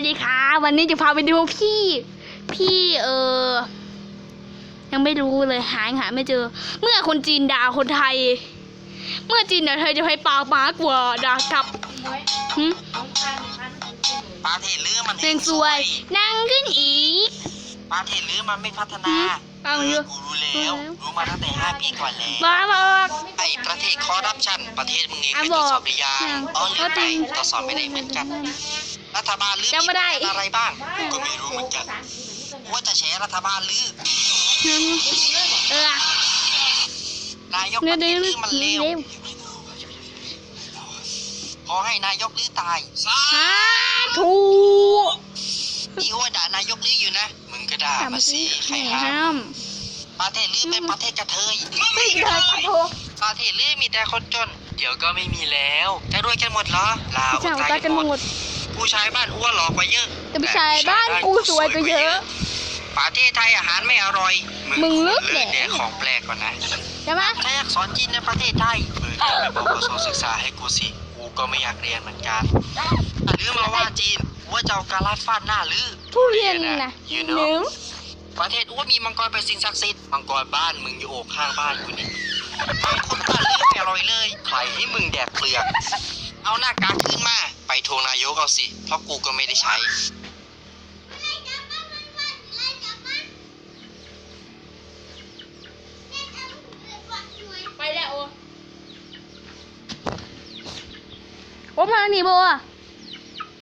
วัสดีค่ะ วันนี้จะพาไปดูพี่ พี่เออ ยังไม่รู้เลยหายังหาไม่เจอ เมื่อคนจีนด่าคนไทย เมื่อจีนด่าไทยจะให้ปากมากกว่าด่ากลับหึประเทศลือมันเพลงสวย นั่งขึ้นอีก ประเทศลือมันไม่พัฒนาเอาเยอะกูรู้แล้ว รู้มาตั้งแต่ห้าปีก่อนแล้ว บ้าบอกไอ้ประเทศคอร์รัปชันประเทศมึงเองอะไปบตรวอจกสอบหรือยังอ๋อหรือก็จไม่ริงตรวจสอบไม่ได้เหมือนกัน รัฐบาลลือจำไม่ได้ผลงานอะไรบ้างกูก็ไม่รู้เหมือนกันว่าจะแฉรัฐบาลลือ เออ นายกปเดี๋ยวระเทเดี๋ยวศลือมันเลวเร็วขอให้นายกลือตาย สาสา ด่ามาสิใครไม่ห้าห้ามมประเทศลือเป็นประเทศกระเทยไม่เคยขอโทษประเทศลือมีแต่คนจน เดี๋ยวก็ไม่มีแล้วจะรวยกันหมดเหรอลาผู้อชายดตายตายกักันนหหมมดดผู้ชายบ้านอ้วนหล่อกว่าเยอะแต่ผู้ชายบ้านกูสวยกว่าเยอะประเทศไทยอาหารไม่อร่อย มึงลึกเลิแหละกแดกของแปลกก่อนนะใช่ไหมใครอยากสอนจีนในประเทศไทยเอออย่าไปบอกกระทรวงศึกษาให้กูสิ กูก็ไม่อยากเรียนเหมือนกันหรือมาว่าจีน ว่าจะเอาการัดฟาดหน้าหรือทุเรียนนะ you หนึ่ know งประเทศอ้วนมีมังกรเป็นสิ่งศักดิ์สิทธิ์มังกรบ้านมึงอยู่โอกข้างบ้านกูนี่มังคุดบ้านเลือกไม่อร่อยเลยใครให้มึงแดกเปลือก เอาหน้ากากขึ้นมา ไปทวงนายกเอาสิ เพราะกูก็ไม่ได้ใช้ ไปแล้วโอ้ โอ้มาหนีโบอะ